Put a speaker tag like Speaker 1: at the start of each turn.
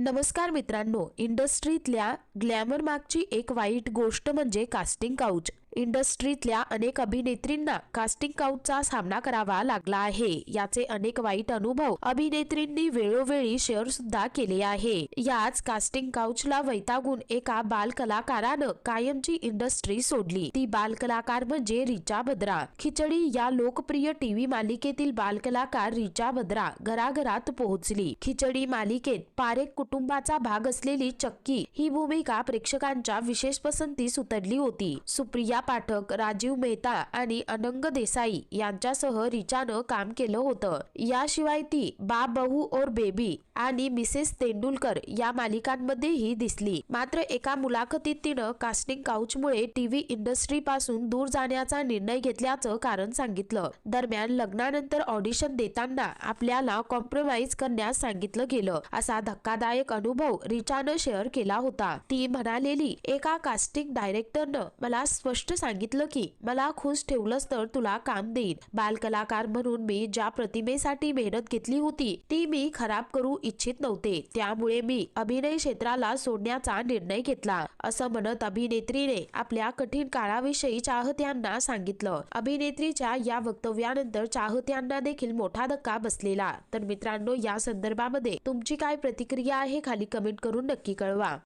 Speaker 1: नमस्कार मित्रांनो इंडस्ट्रीतल्या ग्लॅमर मागची एक वाईट गोष्ट म्हणजे कास्टिंग काउच. इंडस्ट्रीतल्या अनेक अभिनेत्रींना कास्टिंग काउटचा सामना करावा लागला आहे. याचे अनेक वाईट अनुभव अभिनेत्रींनी वेळोवेळी शेअर सुद्धा केले आहे. याच कास्टिंग काउचला वैतागून एका बालकलाकारानं कायमची इंडस्ट्री सोडली. ती बाल कलाकार म्हणजे रिचा बद्रा खिचडी या लोकप्रिय टीव्ही मालिकेतील बालकलाकार रिचा बद्रा घराघरात पोहोचली. खिचडी मालिकेत पारेख कुटुंबाचा भाग असलेली चक्की ही भूमिका प्रेक्षकांच्या विशेष पसंतीस उतरली होती. सुप्रिया पाठक राजीव मेहता आणि अनंग देसाई यांच्यासह रिचानं काम केलं होतं. याशिवाय ती बा बहू और बेबी आणि मिसेस तेंडुलकर या मालिकांमध्येही दिसली. मात्र एका मुलाखतीत तिनं कास्टिंग काउचमुळे टीव्ही इंडस्ट्री पासून दूर जाण्याचा निर्णय घेतल्याचं कारण सांगितलं. दरम्यान लग्नानंतर ऑडिशन देताना आपल्याला कॉम्प्रोमाइज करण्यास सांगितलं गेलं असा धक्कादायक अनुभव रिचानं शेअर केला होता. ती म्हणालेली एका कास्टिंग डायरेक्टरनं मला स्पष्ट सांगितलं की मला खुश ठेवलंच तर तुला काम देईन. बालकलाकार म्हणून मी ज्या प्रतिमेसाठी मेहनत घेतली होती ती मी खराब करू इच्छित नव्हते. त्यामुळे मी अभिनय क्षेत्राला सोडण्याचा निर्णय घेतला. असं म्हणत अभिनेत्रीने आपल्या कठीण काळाविषयी चाहत्यांना सांगितलं. अभिनेत्रीच्या या वक्तव्यानंतर चाहत्यांना देखील मोठा धक्का बसलेला. तर मित्रांनो या संदर्भामध्ये तुमची काय प्रतिक्रिया आहे खाली कमेंट करून नक्की कळवा.